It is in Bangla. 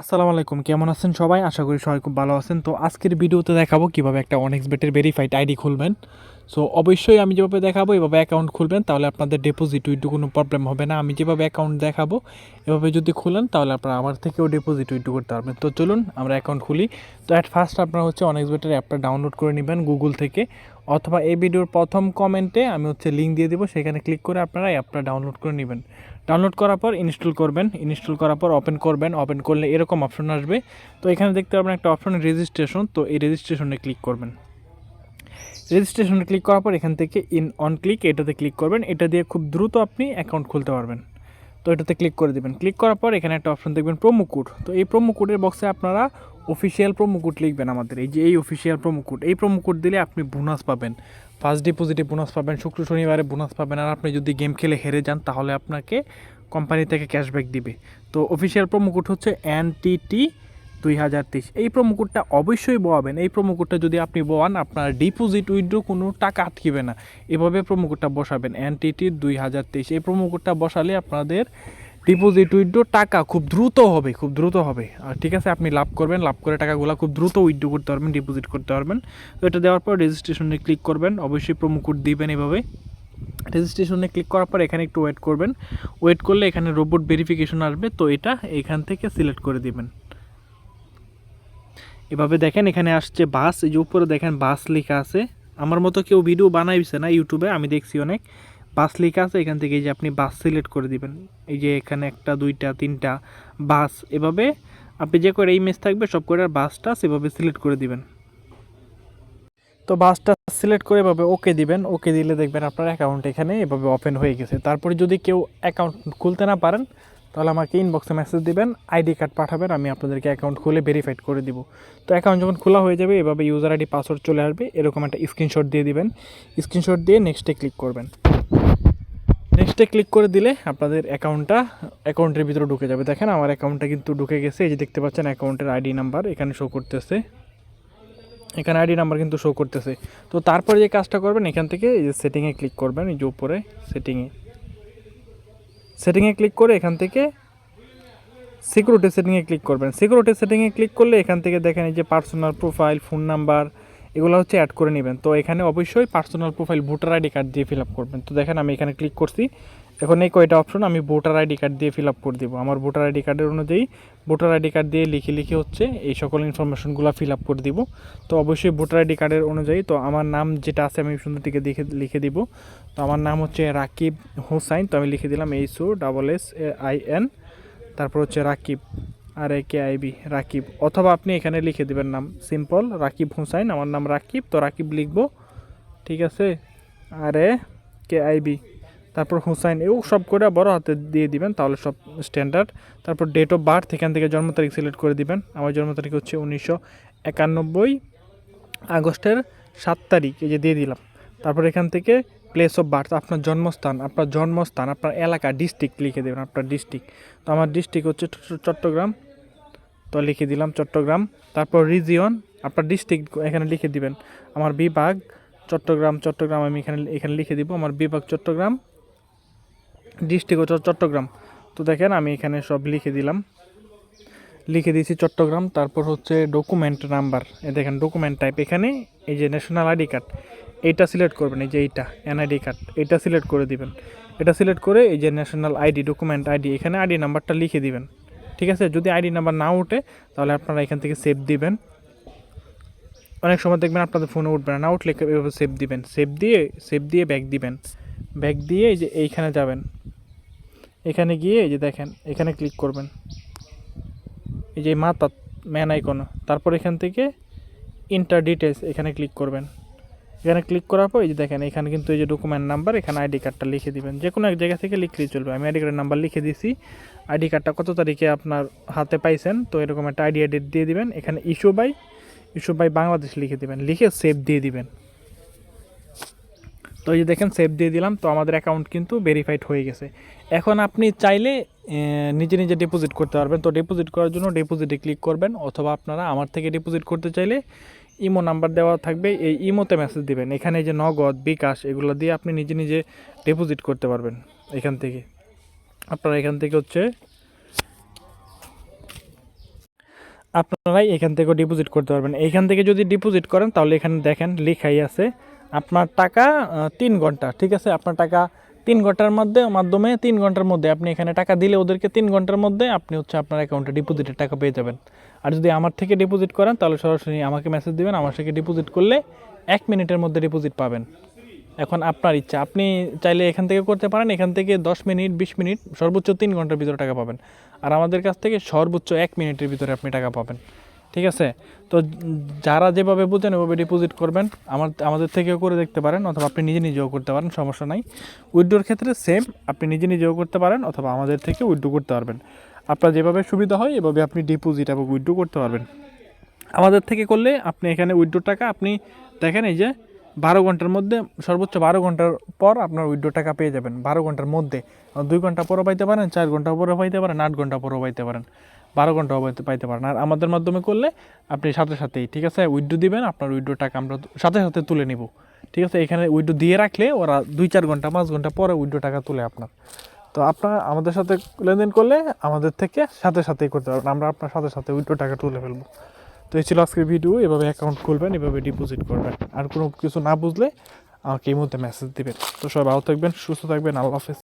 আসসালামু আলাইকুম, কেমন আছেন সবাই? আশা করি সবাই খুব ভালো আছেন। তো আজকের ভিডিওতে দেখাবো কীভাবে একটা অনেক্স বেটের ভেরিফাইড আইডি খুলবেন। সো অবশ্যই আমি যেভাবে দেখাবো, এভাবে অ্যাকাউন্ট খুলবেন, তাহলে আপনাদের ডিপোজিট উইথ কোনো প্রবলেম হবে না। আমি যেভাবে অ্যাকাউন্ট দেখাবো, এভাবে যদি খুলেন, তাহলে আপনারা আমার থেকেও ডিপোজিট উইথ করতে পারবেন। তো চলুন, আমরা অ্যাকাউন্ট খুলি। তো অ্যাট ফার্স্ট আপনারা হচ্ছে অনেক্স বেটের অ্যাপটা ডাউনলোড করে নেবেন গুগল থেকে। অথবা এই ভিডিওর প্রথম কমেন্টে আমি হচ্ছে লিঙ্ক দিয়ে দেবো, সেখানে ক্লিক করে আপনারা অ্যাপটা ডাউনলোড করে নেবেন। ডাউনলোড করার পর ইনস্টল করবেন ইনস্টল করার পর ওপেন করবেন ওপেন করলে এরকম অপশন আসবে। তো এখানে দেখতে পাবেন একটা অপশন রেজিস্ট্রেশন তো এই রেজিস্ট্রেশনে ক্লিক করবেন। রেজিস্ট্রেশনে ক্লিক করার পর এখান থেকে ইন অন ক্লিক এটাতে ক্লিক করবেন। এটা দিয়ে খুব দ্রুত আপনি অ্যাকাউন্ট খুলতে পারবেন। তো এটাতে ক্লিক করে দেবেন। ক্লিক করার পর এখানে একটা অপশন দেখবেন প্রোমো কোড তো এই প্রোমো কোডের বক্সে আপনারা অফিসিয়াল কোড লিখবেন আমাদের। এই যে এই অফিসিয়াল কোড এই কোড দিলে আপনি বোনাস পাবেন। ফার্স্ট ডিপোজিটে বোনাস পাবেন, শুক্র শনিবারে বোনাস পাবেন। আর আপনি যদি গেম খেলে হেরে যান, তাহলে আপনাকে কোম্পানি থেকে ক্যাশব্যাক দিবে। তো অফিসিয়াল কোড হচ্ছে এনটিটি দুই হাজার তেইশ। এই কোডটা অবশ্যই বোয়াবেন। এই কোডটা যদি আপনি বোয়ান, আপনার ডিপোজিট উইথড্র কোনো টাকা আটকিবে না। এভাবে কোডটা বসাবেন এনটিটি দুই হাজার তেইশ। এই কোডটা বসালে আপনাদের ডিপোজিট উইথড্র টাকা খুব দ্রুত হবে, খুব দ্রুত হবে। আর ঠিক আছে, আপনি লাভ করবেন, লাভ করে টাকাগুলো খুব দ্রুত উইথড্র করতে পারবেন, ডিপোজিট করতে পারবেন। তো এটা দেওয়ার পর রেজিস্ট্রেশনে ক্লিক করবেন, অবশ্যই প্রোমো কোড দিবেন এভাবে। রেজিস্ট্রেশনে ক্লিক করার পর এখানে একটু ওয়েট করবেন। ওয়েট করলে এখানে রোবট ভেরিফিকেশন আসবে, তো এটা এখান থেকে সিলেক্ট করে দিবেন। এভাবে দেখেন, এখানে আসছে বাস এই যে উপরে দেখেন বাস লেখা আছে। আমার মতো কেউ ভিডিও বানাইছে না ইউটিউবে আমি দেখছি অনেক। বাস লেখা আছে, এখান থেকে যে আপনি বাস সিলেক্ট করে দিবেন। এই যে এখানে একটা, দুইটা, তিনটা বাস এভাবে আপনি যে করে ইমেজ থাকবে, সব করে বাসটা সেভাবে সিলেক্ট করে দিবেন। তো বাসটা সিলেক্ট করে এভাবে ওকে দিবেন। ওকে দিলে দেখবেন আপনার অ্যাকাউন্ট এখানে এভাবে ওপেন হয়ে গেছে। তারপরে যদি কেউ অ্যাকাউন্ট খুলতে না পারেন, তাহলে আমাকে ইনবক্সে মেসেজ দিবেন আইডি কার্ড পাঠাবেন, আমি আপনাদেরকে অ্যাকাউন্ট খুলে ভেরিফাইড করে দিব। তো অ্যাকাউন্ট যখন খোলা হয়ে যাবে, এভাবে ইউজার আইডি পাসওয়ার্ড চলে আসবে, এরকম একটা স্ক্রিনশট দিয়ে দিবেন। স্ক্রিনশট দিয়ে নেক্সটে ক্লিক করবেন। নেক্সটে ক্লিক করে দিলে আপনাদের অ্যাকাউন্টটা অ্যাকাউন্টের ভিতরে ঢুকে যাবে। দেখেন, আমার অ্যাকাউন্টটা কিন্তু ঢুকে গেছে। এই যে দেখতে পাচ্ছেন অ্যাকাউন্টের আইডি নাম্বার এখানে শো করতেছে। এখানে আইডি নাম্বার কিন্তু শো করতেছে। তো তারপরে যে কাজটা করবেন, এখান থেকে এই যে সেটিংয়ে ক্লিক করবেন, এই যে উপরে সেটিংয়ে সেটিংয়ে ক্লিক করে এখান থেকে সিকিউরিটি সেটিংয়ে ক্লিক করবেন। সিকিউরিটি সেটিংয়ে ক্লিক করলে এখান থেকে দেখেন এই যে পার্সোনাল প্রোফাইল ফোন নাম্বার এগুলো হচ্ছে অ্যাড করে নেবেন। তো এখানে অবশ্যই personal profile voter ID card দিয়ে ফিল আপ করবেন। তো দেখেন আমি এখানে ক্লিক করছি। এখন এই কয়টা অপশন আমি ভোটার আইডি কার্ড দিয়ে ফিল আপ করে দেবো। আমার ভোটার আইডি কার্ডের অনুযায়ী ভোটার আইডি কার্ড দিয়ে লিখে লিখে হচ্ছে এই সকল ইনফরমেশনগুলো ফিল আপ করে দিব। তো অবশ্যই ভোটার আইডি কার্ডের অনুযায়ী, তো আমার নাম যেটা আছে আমি সুন্দর থেকে দেখে, লিখে দিব। তো আমার নাম হচ্ছে রাকিব হোসাইন, তো আমি লিখে দিলাম H O double S I N তারপর হচ্ছে Rakib. R A K I B Rakib. অথবা আপনি এখানে লিখে দেবেন নাম। সিম্পল, রাকিব হুসাইন। আমার নাম রাকিব, তো রাকিব লিখব। ঠিক আছে? আর এ কে আইবি তারপর হুসাইন। এও সব করে বড় হাতে দিয়ে দিবেন, তাহলে সব স্ট্যান্ডার্ড তারপর ডেট অফ বার্থ এখান থেকে জন্ম তারিখ সিলেক্ট করে দিবেন। আমার জন্ম তারিখ হচ্ছে উনিশশো একানব্বই আগস্টের সাত তারিখ, এই যে দিয়ে দিলাম। তারপর এখান থেকে প্লেস অফ বার্থ আপনার জন্মস্থান আপনার জন্মস্থান, আপনার এলাকা ডিস্ট্রিক্ট লিখে দেবেন, আপনার ডিস্ট্রিক্ট তো আমার ডিস্ট্রিক্ট হচ্ছে চট্টগ্রাম। তো লিখে দিলাম চট্টগ্রাম। তারপর রিজিয়ন আপনার ডিস্ট্রিক্ট এখানে লিখে দিবেন। আমার বিভাগ চট্টগ্রাম চট্টগ্রাম আমি এখানে এখানে লিখে দিব। আমার বিভাগ চট্টগ্রাম ডিস্ট্রিক্ট হচ্ছে চট্টগ্রাম। তো দেখেন আমি এখানে সব লিখে দিলাম। লিখে দিয়েছি চট্টগ্রাম, তারপর হচ্ছে ডকুমেন্ট নাম্বার এ দেখেন ডকুমেন্ট টাইপ এখানে এই যে ন্যাশনাল আইডি কার্ড এইটা সিলেক্ট করবেন, এই যে এইটা এনআইডি কার্ড এটা সিলেক্ট করে দিবেন। এটা সিলেক্ট করে এই যে ন্যাশনাল আইডি ডকুমেন্ট আইডি এখানে আইডি নাম্বারটা লিখে দিবেন। ঠিক আছে? যদি আইডি নাম্বার না ওঠে, তাহলে আপনারা এখান থেকে সেভ দিবেন। অনেক সময় দেখবেন আপনাদের ফোনে উঠবে না। না উঠলে এভাবে সেভ দিবেন। সেভ দিয়ে সেভ দিয়ে ব্যাক দিবেন। ব্যাক দিয়ে এই যে এইখানে যাবেন। এখানে গিয়ে এই যে দেখেন, এখানে ক্লিক করবেন। এই যে মাথা ম্যান আইকন তারপর এখান থেকে ইন্টার ডিটেলস এখানে ক্লিক করবেন। এখানে ক্লিক করার পর এই যে দেখেন, এখানে কিন্তু এই যে ডকুমেন্ট নাম্বার এখানে আইডি কার্ডটা লিখে দিবেন। যে কোনো এক জায়গা থেকে লিখলেই চলবে। আমি আইডি কার্ডের নাম্বার লিখে দিয়েছি আইডি কার্ডটা কত তারিখে আপনার হাতে পাইছেন? তো এরকম একটা আইডি ডেট দিয়ে দিবেন। এখানে issue by issue by Bangladesh লিখে দিবেন। লিখে সেভ দিয়ে দিবেন। তো এই যে দেখেন সেভ দিয়ে দিলাম। তো আমাদের অ্যাকাউন্ট কিন্তু ভেরিফাইড হয়ে গেছে। এখন আপনি চাইলে নিজে নিজে ডিপোজিট করতে পারবেন। তো ডিপোজিট করার জন্য ডিপোজিটে ক্লিক করবেন। অথবা আপনারা আমার থেকে ডিপোজিট করতে চাইলে ইমো নাম্বার দেওয়া থাকবে, এই ইমোতে মেসেজ দিবেন। এখানে যে নগদ, বিকাশ, এগুলো দিয়ে আপনি নিজে নিজে ডিপোজিট করতে পারবেন এখান থেকে। আপনারা এখান থেকে হচ্ছে আপনারাই এখান থেকেও ডিপোজিট করতে পারবেন। এইখান থেকে যদি ডিপোজিট করেন, তাহলে এখানে দেখেন লেখাই আছে, আপনার টাকা তিন ঘণ্টা, ঠিক আছে? আপনার টাকা তিন ঘণ্টার মধ্যে মাধ্যমে তিন ঘণ্টার মধ্যে আপনি এখানে টাকা দিলে ওদেরকে তিন ঘণ্টার মধ্যে আপনি হচ্ছে আপনার অ্যাকাউন্টে ডিপোজিটের টাকা পেয়ে যাবেন। আর যদি আমার থেকে ডিপোজিট করেন, তাহলে সরাসরি আমাকে মেসেজ দিবেন, আমার থেকে ডিপোজিট করলে এক মিনিটের মধ্যে ডিপোজিট পাবেন। এখন আপনার ইচ্ছা, আপনি চাইলে এখান থেকে করতে পারেন, এখান থেকে দশ মিনিট, বিশ মিনিট, সর্বোচ্চ তিন ঘণ্টার ভিতরে টাকা পাবেন। আর আমাদের কাছ থেকে সর্বোচ্চ এক মিনিটের ভিতরে আপনি টাকা পাবেন। ঠিক আছে? তো যারা যেভাবে বুঝেন ওভাবে ডিপোজিট করবেন। আমার, আমাদের থেকেও করে দেখতে পারেন অথবা আপনি নিজে নিজেও করতে পারেন, সমস্যা নাই। উইড্রোর ক্ষেত্রে সেম আপনি নিজে নিজেও করতে পারেন অথবা আমাদের থেকে উইড্রো করতে পারবেন। আপনার যেভাবে সুবিধা হয়, এভাবে আপনি ডিপোজিট এবং উইড্রো করতে পারবেন। আমাদের থেকে করলে আপনি এখানে উইড্রো টাকা, আপনি দেখেন এই যে বারো ঘণ্টার মধ্যে, সর্বোচ্চ বারো ঘণ্টার পর আপনার উইড্রো টাকা পেয়ে যাবেন। বারো ঘণ্টার মধ্যে। দুই ঘণ্টা পরও পাইতে পারেন, চার ঘণ্টা পরও পাইতে পারেন, আট ঘণ্টা পরও পাইতে পারেন। বারো ঘণ্টা পাইতে পাইতে পারেন। আর আমাদের মাধ্যমে করলে আপনি সাথে সাথেই, ঠিক আছে? উইড্রো দিবেন, আপনার উইড্রো টাকা আমরা সাথে সাথে তুলে নিব। ঠিক আছে? এখানে উইড্রো দিয়ে রাখলে ওরা দুই চার ঘণ্টা, পাঁচ ঘণ্টা পরে উইড্রো টাকা তুলে আপনার। তো আপনার আমাদের সাথে লেনদেন করলে আমাদের থেকে সাথে সাথেই করতে পারবেন। আমরা আপনার সাথে সাথে উইড্রো টাকা তুলে ফেলব। তো এই ছিল আজকের ভিডিও। এভাবে অ্যাকাউন্ট খুলবেন, এভাবে ডিপোজিট করবেন। আর কোনো কিছু না বুঝলে আমাকে এই মুহূর্তে মেসেজ দিবেন। তো সবাই ভালো থাকবেন, সুস্থ থাকবেন। আল্লাহ হাফেজ।